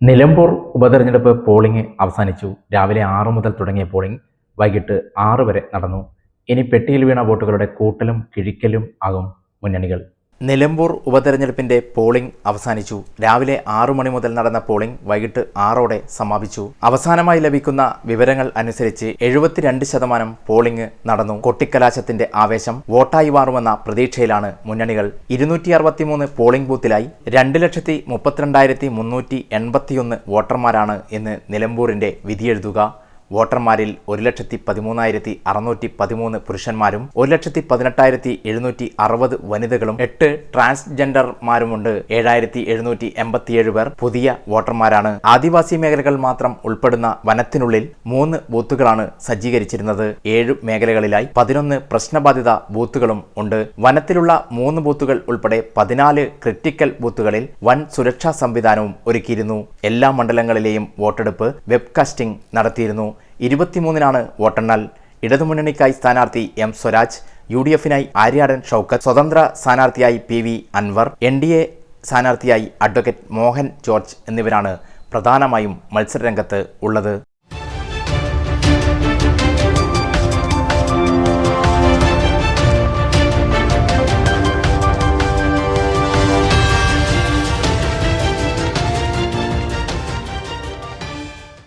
നിലമ്പൂർ ഉപതെരഞ്ഞെടുപ്പ് പോളിംഗ് അവസാനിച്ചു. രാവിലെ ആറു മുതൽ തുടങ്ങിയ പോളിംഗ് വൈകിട്ട് ആറ് വരെ നടന്നു. ഇനി പെട്ടിയിൽ വീണ വോട്ടുകളുടെ കൂട്ടലും കിഴിക്കലും ആകും മുന്നണികൾ. നിലമ്പൂർ ഉപതെരഞ്ഞെടുപ്പിന്റെ പോളിംഗ് അവസാനിച്ചു. രാവിലെ ആറു മണി മുതൽ നടന്ന പോളിംഗ് വൈകിട്ട് ആറോടെ സമാപിച്ചു. അവസാനമായി ലഭിക്കുന്ന വിവരങ്ങൾ അനുസരിച്ച് എഴുപത്തിരണ്ട് ശതമാനം പോളിംഗ് നടന്നു. കൊട്ടിക്കലാശത്തിന്റെ ആവേശം വോട്ടായി മാറുമെന്ന പ്രതീക്ഷയിലാണ് മുന്നണികൾ. ഇരുന്നൂറ്റി അറുപത്തിമൂന്ന് പോളിംഗ് ബൂത്തിലായി രണ്ട് ലക്ഷത്തി മുപ്പത്തിരണ്ടായിരത്തി മുന്നൂറ്റി എൺപത്തിയൊന്ന് വോട്ടർമാരാണ് ഇന്ന് നിലമ്പൂരിന്റെ വിധിയെഴുതുക. വോട്ടർമാരിൽ ഒരു ലക്ഷത്തി പതിമൂന്നായിരത്തി അറുന്നൂറ്റി പതിമൂന്ന് പുരുഷന്മാരും ഒരു ലക്ഷത്തി പതിനെട്ടായിരത്തി എഴുന്നൂറ്റി അറുപത് വനിതകളും എട്ട് ട്രാൻസ്ജെൻഡർമാരുമുണ്ട്. ഏഴായിരത്തി എഴുന്നൂറ്റി എൺപത്തിയേഴ് പേർ പുതിയ വോട്ടർമാരാണ്. ആദിവാസി മേഖലകൾ മാത്രം ഉൾപ്പെടുന്ന വനത്തിനുള്ളിൽ മൂന്ന് ബൂത്തുകളാണ് സജ്ജീകരിച്ചിരുന്നത്. ഏഴ് മേഖലകളിലായി പതിനൊന്ന് പ്രശ്നബാധിത ബൂത്തുകളും ഉണ്ട്. വനത്തിലുള്ള മൂന്ന് ബൂത്തുകൾ ഉൾപ്പെടെ പതിനാല് ക്രിട്ടിക്കൽ ബൂത്തുകളിൽ വൻ സുരക്ഷാ സംവിധാനവും ഒരുക്കിയിരുന്നു. എല്ലാ മണ്ഡലങ്ങളിലെയും വോട്ടെടുപ്പ് വെബ്കാസ്റ്റിംഗ് നടത്തിയിരുന്നു. ഇരുപത്തിമൂന്നിനാണ് വോട്ടെണ്ണൽ. ഇടതുമുന്നണിക്കായി സ്ഥാനാർത്ഥി എം സ്വരാജ് യു ഡി എഫിനായി ആര്യാടൻ ഷൗക്കത്ത് സ്വതന്ത്ര സ്ഥാനാർത്ഥിയായി P V Anvar N D A സ്ഥാനാർത്ഥിയായി അഡ്വക്കേറ്റ് മോഹൻ ജോർജ് എന്നിവരാണ് പ്രധാനമായും മത്സരരംഗത്ത് ഉള്ളത്.